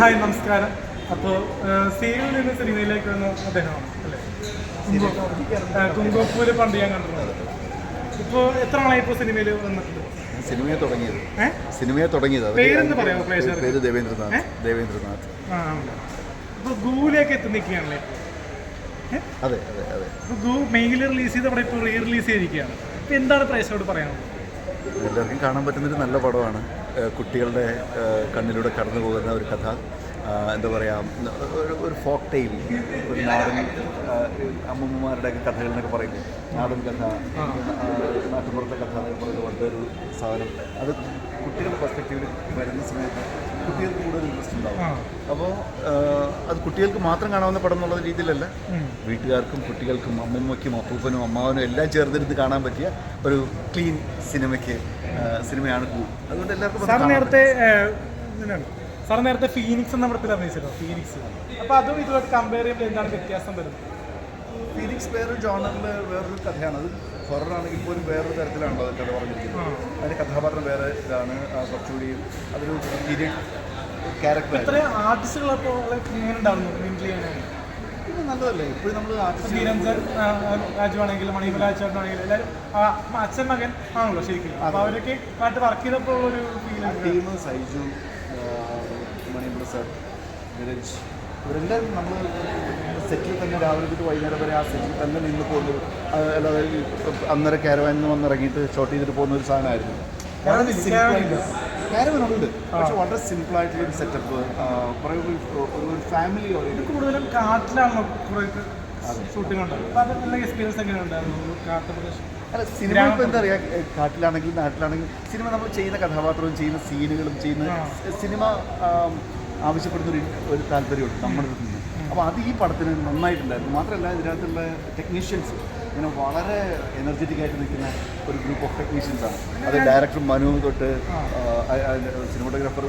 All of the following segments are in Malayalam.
ഹായ് നമസ്കാരം. അപ്പോൾ സീരിയൽ നിന്ന് സിനിമയിലേക്ക് വന്ന അദ്ദേഹമാണ് അല്ലേ? കുങ്കോപ്പൂര് പണ്ട് ഞാൻ കണ്ടിട്ടുണ്ട് ഇപ്പോൾ എത്ര നാളായി ഇപ്പോൾ സിനിമയിൽ വന്നിട്ടുണ്ട് സിനിമയെ തുടങ്ങിയത്? സിനിമയെ തുടങ്ങിയത്. പേരെന്ന് പറയാമോ പേര് ദേവേന്ദ്രനാഥ്. ദേവേന്ദ്രനാഥ്. ആ ഇപ്പോൾ ഗൂവിലേക്ക് എത്തി നിൽക്കുകയാണല്ലേ? അതെ അതെ അതെ. ഇപ്പോൾ ഗൂ മെയിലിൽ റിലീസ് ചെയ്ത് അവിടെ ഇപ്പോൾ റീ റിലീസ് ചെയ്തിരിക്കുകയാണ്. ഇപ്പോൾ എന്താണ് പ്രേക്ഷകരോട് പറയാനുള്ളത്? എല്ലാവർക്കും കാണാൻ പറ്റുന്നൊരു നല്ല പടമാണ്. കുട്ടികളുടെ കണ്ണിലൂടെ കടന്നു പോകുന്ന ഒരു കഥ. എന്താ പറയുക ഒരു ഒരു ഫോക്ക് ടൈം. ഒരു നാടൻ അമ്മൂമ്മമാരുടെയൊക്കെ കഥകൾ എന്നൊക്കെ പറയുന്നത്. നാടൻ കഥ നാട്ടുപുറത്തെ കഥ എന്നൊക്കെ പറയുന്ന വളരെ ഒരു സാധനം. അത് കുട്ടികളുടെ പെർസ്പെക്റ്റീവിൽ വരുന്ന സമയത്ത് കുട്ടികൾക്ക് കൂടുതൽ ഇൻട്രസ്റ്റ് ഉണ്ടാവും. അപ്പോൾ അത് കുട്ടികൾക്ക് മാത്രം കാണാവുന്ന പടം എന്നുള്ള രീതിയിലല്ല. വീട്ടുകാർക്കും കുട്ടികൾക്കും അമ്മമ്മയ്ക്കും അപ്പൂപ്പനും അമ്മാവനും എല്ലാം ചേർന്നിരുന്ന് കാണാൻ പറ്റിയ ഒരു ക്ലീൻ സിനിമയ്ക്ക് സിനിമയാണ് അതുകൊണ്ട് എല്ലാവർക്കും നേരത്തെ സാർ നേരത്തെ ഫീനിക്സ് എന്ന പടത്തിൽ അഭിനയിച്ചിരുന്നു ഫീനിക്സ് അപ്പോൾ അതും ഇതുമായിട്ട് കമ്പയർ ചെയ്യുമ്പോൾ എന്താണ് വ്യത്യാസം വരുന്നത്. ഫീനിക്സ് വേറൊരു ജോണറിൽ വേറൊരു കഥയാണ്. അത് ഹൊറർ ആണെങ്കിൽ പോലും വേറൊരു തരത്തിലാണല്ലോ അത് കഥ പറഞ്ഞിരിക്കുന്നത്. അതിന്റെ കഥാപാത്രം വേറെ ഇതാണ് കുറച്ചുകൂടി അതൊരു പീരിയഡ് ക്യാരക്ടർ പിന്നെ നല്ലതല്ലേ ഇപ്പോഴും നമ്മൾ മണിമല എല്ലാവരും അച്ഛൻ മകൻ ആണല്ലോ ശരിക്കും. അപ്പോൾ അവരൊക്കെ വർക്ക് ചെയ്തപ്പോൾ ഒരു ടീം സൈജു മണിമ്പള സാർ നിരജ് ഇവരെല്ലാം നമ്മൾ സെറ്റിൽ തന്നെ രാവിലെ തൊട്ട് വൈകുന്നേരം വരെ ആ സെറ്റിൽ തന്നെ നിന്ന് പോകുന്നത്. അല്ലാതെ അന്നേരം കാരവാനിൽ നിന്ന് വന്നിറങ്ങിയിട്ട് ഷോട്ട് ചെയ്തിട്ട് പോകുന്ന ഒരു സാധനമായിരുന്നു. ഉണ്ട്. പക്ഷെ വളരെ സിമ്പിൾ ആയിട്ടുള്ള ഒരു സെറ്റപ്പ് കുറേ ഒരു ഫാമിലി കൂടുതലും കാട്ടിലാണല്ലോ കുറേ ഷൂട്ടിംഗ് ഉണ്ട്. അപ്പോൾ അത് നല്ല എക്സ്പീരിയൻസ് എങ്ങനെ ഉണ്ടായിരുന്നു കാട്ട് അല്ല സിനിമ ഇപ്പോൾ എന്താ പറയുക കാട്ടിലാണെങ്കിലും നാട്ടിലാണെങ്കിലും സിനിമ നമ്മൾ ചെയ്യുന്ന കഥാപാത്രവും ചെയ്യുന്ന സീനുകളും ചെയ്യുന്ന സിനിമ ആവശ്യപ്പെടുന്ന ഒരു ഒരു താല്പര്യമുണ്ട്. നമ്മുടെ അപ്പോൾ അത് ഈ പടത്തിന് നന്നായിട്ടുണ്ടായിരുന്നു. മാത്രമല്ല ഇതിനകത്തുള്ള ടെക്നീഷ്യൻസ് ഇങ്ങനെ വളരെ എനർജറ്റിക് ആയിട്ട് നിൽക്കുന്ന ഒരു ഗ്രൂപ്പ് ഓഫ് ടെക്നീഷ്യൻസ് ആണ്. അത് ഡയറക്ടർ മനു തൊട്ട് സിനിമോട്ടോഗ്രാഫർ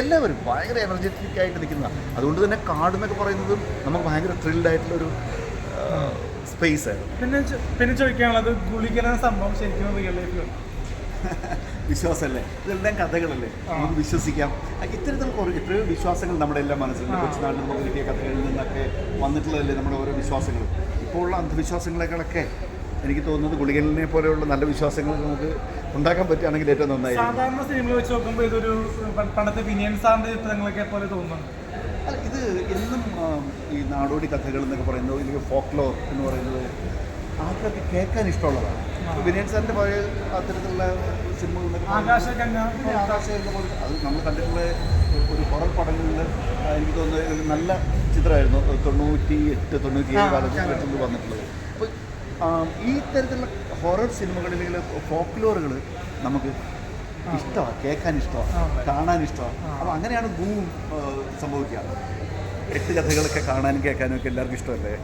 എല്ലാവരും ഭയങ്കര എനർജറ്റിക് ആയിട്ട് നിൽക്കുന്ന. അതുകൊണ്ട് തന്നെ കാട് എന്നൊക്കെ പറയുന്നത് നമുക്ക് ഭയങ്കര ത്രിൽഡ് ആയിട്ടുള്ളൊരു സ്പേസ് ആയിരുന്നു. പിന്നെ പിന്നെ ചോദിക്കാനുള്ളത് ഗുളികന സംഭവം ശരിക്കും റിയൽ ലൈഫിലുണ്ട് വിശ്വാസമല്ലേ? ഇതെല്ലാം കഥകളല്ലേ? നമുക്ക് വിശ്വസിക്കാം. ഇത്തരത്തിൽ കുറേ എത്രയോ വിശ്വാസങ്ങൾ നമ്മുടെ എല്ലാം മനസ്സിലുണ്ട്. കൊച്ചുനാട്ടിൽ നമുക്ക് കിട്ടിയ കഥകളിൽ നിന്നൊക്കെ വന്നിട്ടുള്ളതല്ലേ നമ്മുടെ ഓരോ വിശ്വാസങ്ങൾ? ഇപ്പോൾ ഉള്ള അന്ധവിശ്വാസങ്ങളെക്കാളൊക്കെ എനിക്ക് തോന്നുന്നത് ഗുളികലിനെ പോലെയുള്ള നല്ല വിശ്വാസങ്ങൾ നമുക്ക് ഉണ്ടാക്കാൻ പറ്റുകയാണെങ്കിൽ ഏറ്റവും നന്നായി സാധാരണ സിനിമ വെച്ച് നോക്കുമ്പോൾ ഇതൊരു പണ്ടത്തെ വിനിയൻ സാറിന്റെ ചിത്രങ്ങളൊക്കെ പോലെ തോന്നുന്നുണ്ട്. അല്ല ഇത് എന്നും ഈ നാടോടി കഥകൾ എന്നൊക്കെ പറയുന്നത് അല്ലെങ്കിൽ ഫോക്ലോർ എന്ന് പറയുന്നത് ആൾക്കാർക്ക് കേൾക്കാൻ ഇഷ്ടമുള്ളതാണ്. വിനയൻ സാറിന്റെ പഴയ അത്തരത്തിലുള്ള സിനിമകൾ എന്നൊക്കെ ആകാശഗംഗ ആകാശമായിട്ടുള്ള പോലെ അത് നമ്മൾ കണ്ടിട്ടുള്ള ഒരു ഹൊറർ പടങ്ങളിൽ എനിക്ക് തോന്നുന്നത് ഒരു നല്ല ചിത്രമായിരുന്നു. തൊണ്ണൂറ്റി എട്ട് തൊണ്ണൂറ്റി ഏഴ് കാലഘട്ടത്തിൽ വന്നിട്ടുള്ളത്. അപ്പോൾ ഈ തരത്തിലുള്ള ഹൊറർ സിനിമകളിൽ ഫോക്ലോറുകൾ നമുക്ക് ഇഷ്ടമാണ് കേൾക്കാൻ ഇഷ്ടമാണ്. കാണാൻ ഇഷ്ടമാണ്. അപ്പോൾ അങ്ങനെയാണ് ഭൂവും സംഭവിക്കുക. എട്ട് കഥകളൊക്കെ കാണാനും കേൾക്കാനും ഒക്കെ എല്ലാവർക്കും ഇഷ്ടമല്ലേ?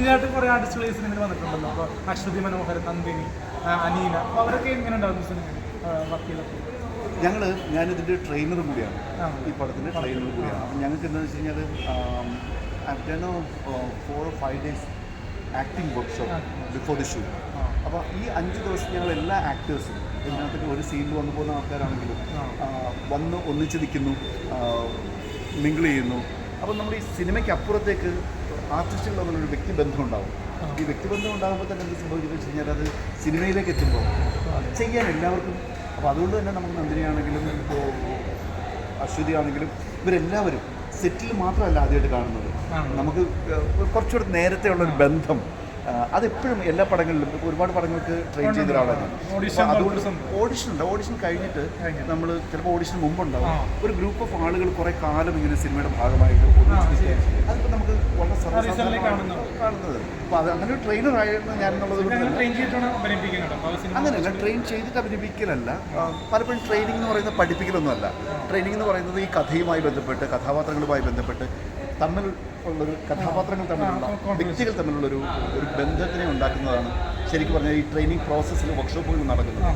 പുതിയതായിട്ട് കുറെ ആർട്ടിസ്റ്റുകൾ ഈ സിനിമയിൽ വന്നിട്ടുണ്ടല്ലോ. അപ്പോൾ അശ്വതി മനോഹരൻ നന്ദിനി അനീന അപ്പോൾ അവരൊക്കെ എങ്ങനെ ഉണ്ടാവുന്ന സിനിമയിൽ വർക്ക് ചെയ്തപ്പോൾ ഞങ്ങൾ ഞാനിതിന്റെ ട്രെയിനർ കൂടിയാണ്. ഈ പടത്തിന്റെ ട്രെയിനർ കൂടിയാണ്. അപ്പം ഞങ്ങൾക്ക് എന്താണെന്ന് വെച്ച് കഴിഞ്ഞാൽ അറ്റനോ four five days acting workshop before the shoot. അപ്പോൾ ഈ അഞ്ച് ദിവസം ഞങ്ങൾ എല്ലാ ആക്ടേഴ്സും ഇതിനകത്ത് ഒരു സീനിൽ വന്നു പോകുന്ന ആൾക്കാരാണെങ്കിലും വന്ന് ഒന്നിച്ച് നിൽക്കുന്നു മിങ്കിൾ ചെയ്യുന്നു. അപ്പം നമ്മൾ ഈ സിനിമയ്ക്ക് അപ്പുറത്തേക്ക് ആർട്ടിസ്റ്റുകൾ തമ്മിലൊരു വ്യക്തിബന്ധം ഉണ്ടാവും ഈ വ്യക്തിബന്ധം ഉണ്ടാകുമ്പോൾ തന്നെ എന്ത് സംഭവിക്കുന്നത് വെച്ച് കഴിഞ്ഞാൽ അത് സിനിമയിലേക്ക് എത്തുമ്പോൾ ചെയ്യാൻ എല്ലാവർക്കും അപ്പോൾ അതുകൊണ്ട് തന്നെ നമുക്ക് നന്ദിനിയാണെങ്കിലും ഇപ്പോൾ അശ്വതി ആണെങ്കിലും ഇവരെല്ലാവരും സെറ്റിൽ മാത്രമല്ല ആദ്യമായിട്ട് കാണുന്നത്. നമുക്ക് കുറച്ചുകൂടെ നേരത്തെ ഉള്ളൊരു ബന്ധം അതെപ്പോഴും എല്ലാ പടങ്ങളിലും ഒരുപാട് പടങ്ങൾക്ക് ട്രെയിൻ ചെയ്ത ഒരാളാണ് അതുകൊണ്ട് ഓഡിഷൻ ഉണ്ട്. ഓഡിഷൻ കഴിഞ്ഞിട്ട്. നമ്മൾ ചിലപ്പോൾ ഓഡിഷൻ മുമ്പുണ്ടാവും. ഒരു ഗ്രൂപ്പ് ഓഫ് ആളുകൾ കുറെ കാലം ഇങ്ങനെ സിനിമയുടെ ഭാഗമായിട്ട്. അതിപ്പോൾ നമുക്ക് വളരെ കാണുന്നത്. അപ്പൊ അപ്പോൾ അത് അങ്ങനെ ഒരു ട്രെയിനർ ആയിരുന്നു ഞാൻ എന്നുള്ളത് അങ്ങനെയല്ല ട്രെയിൻ ചെയ്തിട്ട് അഭിനയിപ്പിക്കലല്ല. പലപ്പോഴും ട്രെയിനിങ് എന്ന് പറയുന്നത് പഠിപ്പിക്കലൊന്നുമല്ല. ട്രെയിനിങ് എന്ന് പറയുന്നത് ഈ കഥയുമായി ബന്ധപ്പെട്ട് കഥാപാത്രങ്ങളുമായി ബന്ധപ്പെട്ട് തമ്മിൽ ഉള്ളൊരു കഥാപാത്രങ്ങൾ തമ്മിലുള്ള വ്യക്തികൾ തമ്മിലുള്ളൊരു ഒരു ബന്ധത്തിനെ ഉണ്ടാക്കുന്നതാണ് ശരിക്കും പറഞ്ഞാൽ ഈ ട്രെയിനിങ് പ്രോസസ്സിൽ വർക്ക്ഷോപ്പുകളിൽ നടക്കുന്നത്.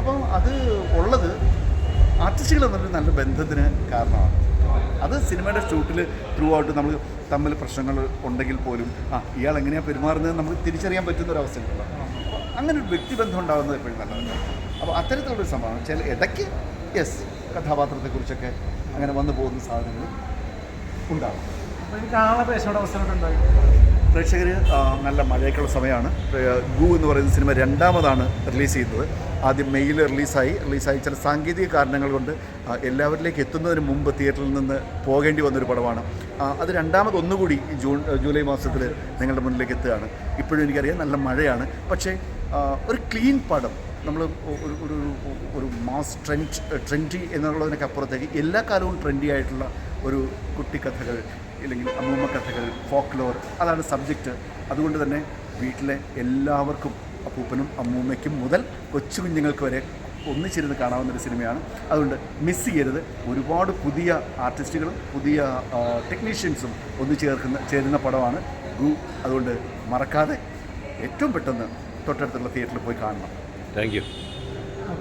അപ്പം അത് ഉള്ളത് ആർട്ടിസ്റ്റുകൾ തമ്മിൽ നല്ല ബന്ധത്തിന് കാരണമാണ്. അത് സിനിമയുടെ ഷൂട്ടിൽ ത്രൂ ഔട്ട് നമ്മൾ തമ്മിൽ പ്രശ്നങ്ങൾ ഉണ്ടെങ്കിൽ പോലും ആ ഇയാൾ എങ്ങനെയാണ് പെരുമാറുന്നത് നമുക്ക് തിരിച്ചറിയാൻ പറ്റുന്ന ഒരു അവസ്ഥയുണ്ടല്ലോ അങ്ങനെ ഒരു വ്യക്തിബന്ധം ഉണ്ടാകുന്നത് എപ്പോഴും നല്ലതാണ്. അപ്പോൾ അത്തരത്തിലുള്ളൊരു സംഭവം ചില ഇടയ്ക്ക് യെസ് കഥാപാത്രത്തെക്കുറിച്ചൊക്കെ അങ്ങനെ വന്നു പോകുന്ന സാധനങ്ങൾ ഉണ്ടാകും പ്രേക്ഷകർ നല്ല മഴയൊക്കെയുള്ള സമയമാണ്. ഗു എന്ന് പറയുന്ന സിനിമ രണ്ടാമതാണ് റിലീസ് ചെയ്യുന്നത്. ആദ്യം മെയ്യിൽ റിലീസായി. റിലീസായി ചില സാങ്കേതിക കാരണങ്ങൾ കൊണ്ട് എല്ലാവരിലേക്ക് എത്തുന്നതിന് മുമ്പ് തിയേറ്ററിൽ നിന്ന് പോകേണ്ടി വന്നൊരു പടമാണ്. അത് രണ്ടാമത് ഒന്നുകൂടി ജൂൺ ജൂലൈ മാസത്തിൽ നിങ്ങളുടെ മുന്നിലേക്ക് എത്തുകയാണ്. ഇപ്പോഴും എനിക്കറിയാം നല്ല മഴയാണ്. പക്ഷേ ഒരു ക്ലീൻ പടം നമ്മൾ ഒരു ഒരു ഒരു മാസ് ട്രെൻഡ് ട്രെൻഡി എന്നുള്ളതിനൊക്കെ അപ്പുറത്തേക്ക് എല്ലാ കാലവും ട്രെൻഡി ആയിട്ടുള്ള ഒരു കുട്ടിക്കഥകൾ അല്ലെങ്കിൽ അമ്മൂമ്മ കഥകൾ ഫോക്ലോർ അതാണ് സബ്ജക്റ്റ് അതുകൊണ്ട് തന്നെ വീട്ടിലെ എല്ലാവർക്കും അപ്പൂപ്പനും അമ്മൂമ്മയ്ക്കും മുതൽ കൊച്ചു കുഞ്ഞുങ്ങൾക്ക് വരെ ഒന്നിച്ചിരുന്ന് കാണാവുന്ന ഒരു സിനിമയാണ്. അതുകൊണ്ട് മിസ് ചെയ്യരുത്. ഒരുപാട് പുതിയ ആർട്ടിസ്റ്റുകളും പുതിയ ടെക്നീഷ്യൻസും ഒന്നു ചേർക്കുന്ന ചേരുന്ന പടമാണ് ഗു. അതുകൊണ്ട് മറക്കാതെ ഏറ്റവും പെട്ടെന്ന് തൊട്ടടുത്തുള്ള തിയേറ്ററിൽ പോയി കാണണം. താങ്ക്